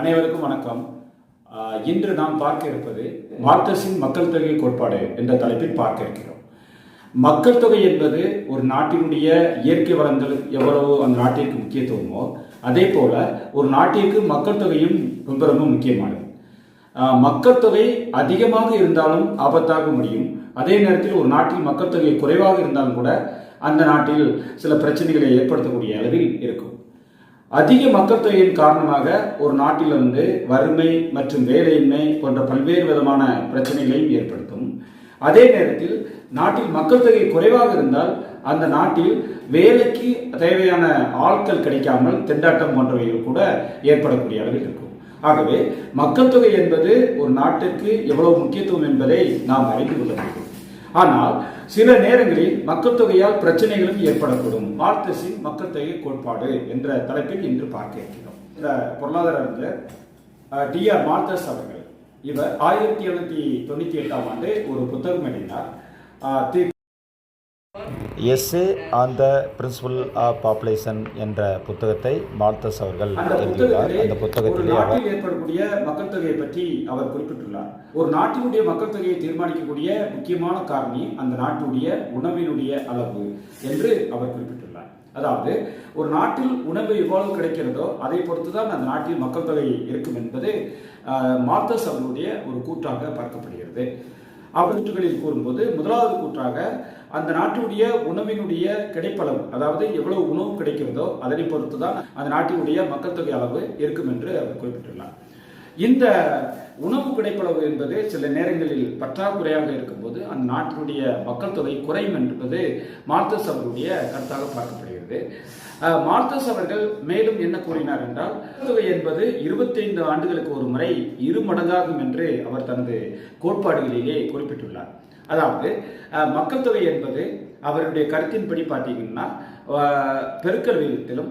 அனைவருக்கும் வணக்கம். இன்று நாம் பார்க்க இருப்பது மார்க்சின் மக்கள் தொகை கோட்பாடு என்ற தலைப்பில் பார்க்க இருக்கிறோம். மக்கள் தொகை என்பது ஒரு நாட்டினுடைய இயற்கை வளங்கள் எவ்வளவு அந்த நாட்டிற்கு முக்கியத்துவமோ அதே போல ஒரு நாட்டிற்கு மக்கள் தொகையும் ரொம்ப ரொம்ப முக்கியமானது. மக்கள் தொகை அதிகமாக இருந்தாலும் ஆபத்தாக முடியும். அதே நேரத்தில் ஒரு நாட்டில் மக்கள் தொகை குறைவாக இருந்தாலும் கூட அந்த நாட்டில் சில பிரச்சனைகளை ஏற்படுத்தக்கூடிய அளவில் இருக்கும். அதிக மக்கள் தொகையின் காரணமாக ஒரு நாட்டில் வந்து வறுமை மற்றும் வேலையின்மை போன்ற பல்வேறு விதமான பிரச்சனைகளையும் ஏற்படுத்தும். அதே நேரத்தில் நாட்டில் மக்கள் தொகை குறைவாக இருந்தால் அந்த நாட்டில் வேலைக்கு தேவையான ஆட்கள் கிடைக்காமல் திண்டாட்டம் போன்றவைகள் கூட ஏற்படக்கூடிய அளவில் இருக்கும். ஆகவே மக்கள் தொகை என்பது ஒரு நாட்டிற்கு எவ்வளவு முக்கியத்துவம் என்பதை நாம் அறிந்து கொள்ள வேண்டும். ஆனால் சில நேரங்களில் மக்கள் தொகையால் பிரச்சனைகளும் ஏற்படக்கூடும். மார்க்சின் மக்கள் தொகை கோட்பாடு என்ற தலைப்பில் இன்று பார்க்க இருக்கிறோம் இந்த பொருளாதார டி ஆர் மார்த்தஸ் அவர்கள் இவர் ஆயிரத்தி எழுநூத்தி தொண்ணூத்தி எட்டாம் ஆண்டு ஒரு புத்தகம் எழுதினார். The essay on the principle of population என்ற புத்தகத்தை மால்தஸ் அவர்கள் எழுதியுள்ளார். அந்த புத்தகத்திலே அவர் ஏற்படக்கூடிய மக்கள் தொகையை பற்றி அவர் குறிப்பிட்டுள்ளார். ஒரு நாட்டினுடைய மக்கள் தொகையை தீர்மானிக்கக்கூடிய முக்கியமான காரணி அந்த நாட்டுடைய உணவினுடைய அளவு என்று அவர் குறிப்பிட்டுள்ளார். அதாவது ஒரு நாட்டில் உணவு எவ்வளவு கிடைக்கிறதோ அதை பொறுத்து தான் அந்த நாட்டில் மக்கள் தொகை இருக்கும் என்பது மார்த்தஸ் அவர்களுடைய ஒரு கூற்றாக பார்க்கப்படுகிறது. கூற்றுகளில் கூறும்போது முதலாவது கூற்றாக அந்த நாட்டினுடைய உணவினுடைய கிடைப்பளவு அதாவது எவ்வளவு உணவு கிடைக்கிறதோ அதனை பொறுத்து தான் அந்த நாட்டினுடைய மக்கள் தொகை அளவு இருக்கும் என்று அவர் குறிப்பிட்டுள்ளார். இந்த உணவு கிடைப்பளவு என்பது சில நேரங்களில் பற்றாக்குறையாக இருக்கும்போது அந்த நாட்டினுடைய மக்கள் தொகை குறையும் என்பது மார்த்தஸ் அவருடைய கருத்தாக பார்க்கப்படுகிறது. இருக்கிறது. மார்த்தஸ் அவர்கள் மேலும் என்ன கூறினார் என்றால் மக்கள் தொகை என்பது இருபத்தைந்து ஆண்டுகளுக்கு ஒரு முறை இரு மடங்காகும் என்று அவர் தனது கோட்பாடுகளிலே குறிப்பிட்டுள்ளார். அதாவது மக்கள் தொகை என்பது அவருடைய கருத்தின்படி பார்த்தீங்கன்னா பெருக்கல் விகிதத்திலும்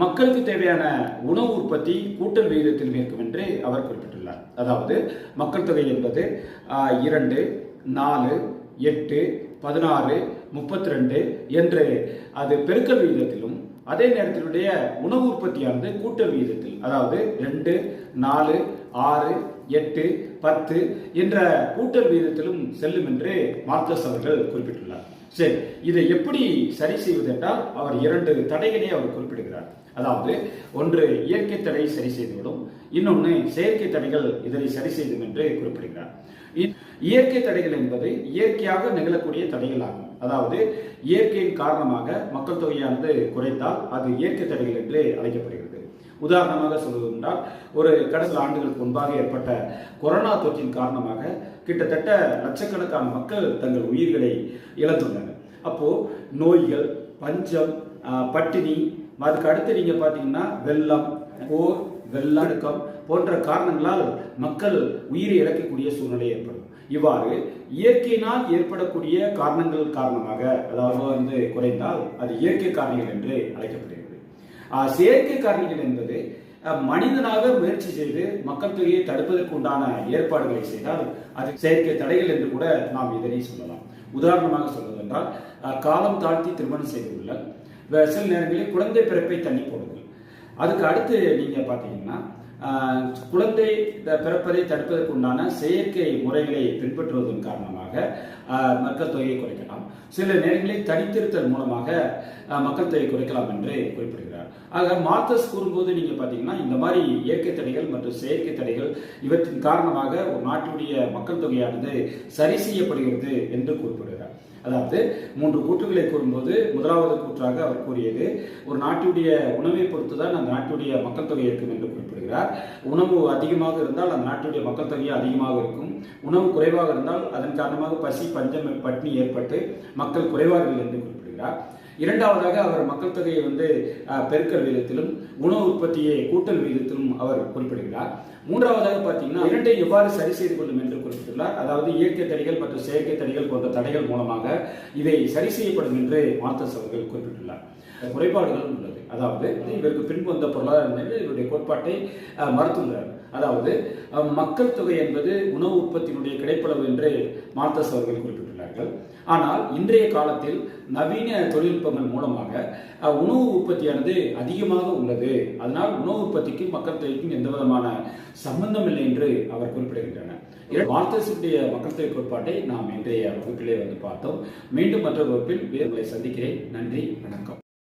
மக்களுக்கு தேவையான உணவு உற்பத்தி கூட்டல் விகிதத்திலும் இருக்கும் என்று அவர் குறிப்பிட்டுள்ளார். அதாவது மக்கள் தொகை என்பது இரண்டு நாலு எட்டு பதினாறு முப்பத்தி ரெண்டு என்று அது பெருக்கல் விகிதத்திலும் அதே நேரத்தினுடைய உணவு உற்பத்தியானது கூட்டல் விகிதத்தில் அதாவது ரெண்டு நாலு ஆறு எட்டு பத்து என்ற கூட்டல் விகிதத்திலும் செல்லும் என்று மார்க்கஸ் அவர்கள் குறிப்பிட்டுள்ளார். சரி இதை எப்படி சரி செய்வது என்றால் அவர் இரண்டு தடைகளை அவர் குறிப்பிடுகிறார். அதாவது ஒன்று இயற்கை தடை சரி செய்துவிடும் இன்னொன்று செயற்கை தடைகள் இதனை சரி செய்தும் என்று குறிப்பிடுகிறார். இயற்கை தடைகள் என்பது இயற்கையாக நிகழக்கூடிய தடைகள் ஆகும் அதாவது இயற்கையின் காரணமாக மக்கள் தொகையானது குறைந்தால் அது இயற்கை தடைகள் என்று அழைக்கப்படுகிறது. உதாரணமாக சொல்வதென்றால் ஒரு கடந்த ஆண்டுகளுக்கு முன்பாக ஏற்பட்ட கொரோனா தொற்றின் காரணமாக கிட்டத்தட்ட லட்சக்கணக்கான மக்கள் தங்கள் உயிர்களை இழந்துள்ளனர். அப்போ நோய்கள் பஞ்சம் பட்டினி அதுக்கு அடுத்து நீங்க பாத்தீங்கன்னா வெள்ளம் போர் வெள்ளடுக்கம் போன்ற காரணங்களால் மக்கள் உயிரை இழக்கக்கூடிய சூழ்நிலை ஏற்படும். இவ்வாறு இயற்கையினால் ஏற்படக்கூடிய காரணங்கள் காரணமாக அதாவது வந்து குறைந்தால் அது இயற்கை காரணிகள் என்று அழைக்கப்படுகிறது. செயற்கை காரணிகள் என்பது மனிதனாக முயற்சி செய்து மக்கள் தொகையை தடுப்பதற்கு உண்டான ஏற்பாடுகளை செய்தால் அது செயற்கை தடைகள் என்று கூட நாம் இதனை சொல்லலாம். உதாரணமாக சொல்வதென்றால் காலம் தாழ்த்தி திருமணம் செய்துள்ள சில நேரங்களில் குழந்தை பிறப்பை தள்ளி போடுதல் அதுக்கு அடுத்து நீங்க பாத்தீங்கன்னா குழந்தை பிறப்பதை தடுப்பதற்கு உண்டான செயற்கை முறைகளை பின்பற்றுவதன் காரணமாக மக்கள் தொகையை குறைக்கலாம். சில நேரங்களில் தனித்திருத்தல் மூலமாக மக்கள் தொகை குறைக்கலாம் என்று குறிப்பிடுகிறார். ஆக மார்த்தஸ் கூறும்போது நீங்க பாத்தீங்கன்னா இந்த மாதிரி இயற்கை தடைகள் மற்றும் செயற்கை தடைகள் இவற்றின் காரணமாக ஒரு நாட்டினுடைய மக்கள் தொகையானது சரி செய்யப்படுகிறது என்று குறிப்பிடுகிறார். அதாவது மூன்று கூற்றுகளை கூறும்போது முதலாவது கூற்றாக அவர் கூறியது ஒரு நாட்டுடைய உணவை பொறுத்து தான் அந்த நாட்டுடைய மக்கள் தொகை இருக்கும் என்று குறிப்பிடுகிறார். உணவு அதிகமாக இருந்தால் அந்த நாட்டுடைய மக்கள் தொகை அதிகமாக இருக்கும். உணவு குறைவாக இருந்தால் அதன் காரணமாக பசி பஞ்சம் பட்டினி ஏற்பட்டு மக்கள் குறைவார்கள் என்று குறிப்பிடுகிறார். இரண்டாவதாக அவர் மக்கள் தொகையை வந்து பெருக்கல் விகிதத்திலும் உணவு உற்பத்தியை கூட்டல் விகிதத்திலும் அவர் குறிப்பிடுகிறார். மூன்றாவதாக பார்த்தீங்கன்னா இரண்டை எவ்வாறு சரி செய்து கொள்ளும் என்று குறிப்பிட்டுள்ளார். அதாவது இயற்கை தடைகள் மற்றும் செயற்கை தடைகள் போன்ற தடைகள் மூலமாக இதை சரி செய்யப்படும் என்று மார்த்தஸ் அவர்கள் குறிப்பிட்டுள்ளார். குறைபாடுகளும் உள்ளது. அதாவது இவருக்கு பின்பு வந்த பொருளாதார நிலையில் இவருடைய கோட்பாட்டை மறுத்துள்ளார். அதாவது மக்கள் தொகை என்பது உணவு உற்பத்தியினுடைய கிடைப்பளவு என்று மார்த்தஸ் அவர்கள் குறிப்பிட்டுள்ளார். இருக்கிறார்கள் ஆனால் இன்றைய காலத்தில் நவீன தொழில்நுட்பங்கள் மூலமாக உணவு உற்பத்தியானது அதிகமாக உள்ளது. அதனால் உணவு உற்பத்திக்கும் மக்கள் தொகைக்கும் எந்த விதமான சம்பந்தம் இல்லை என்று அவர் குறிப்பிடுகின்றனர். இரண்டு மக்கள் தொகை கோட்பாட்டை நாம் இன்றைய வகுப்பிலே வந்து பார்த்தோம். மீண்டும் மற்ற வகுப்பில் வேறுகளை சந்திக்கிறேன். நன்றி வணக்கம்.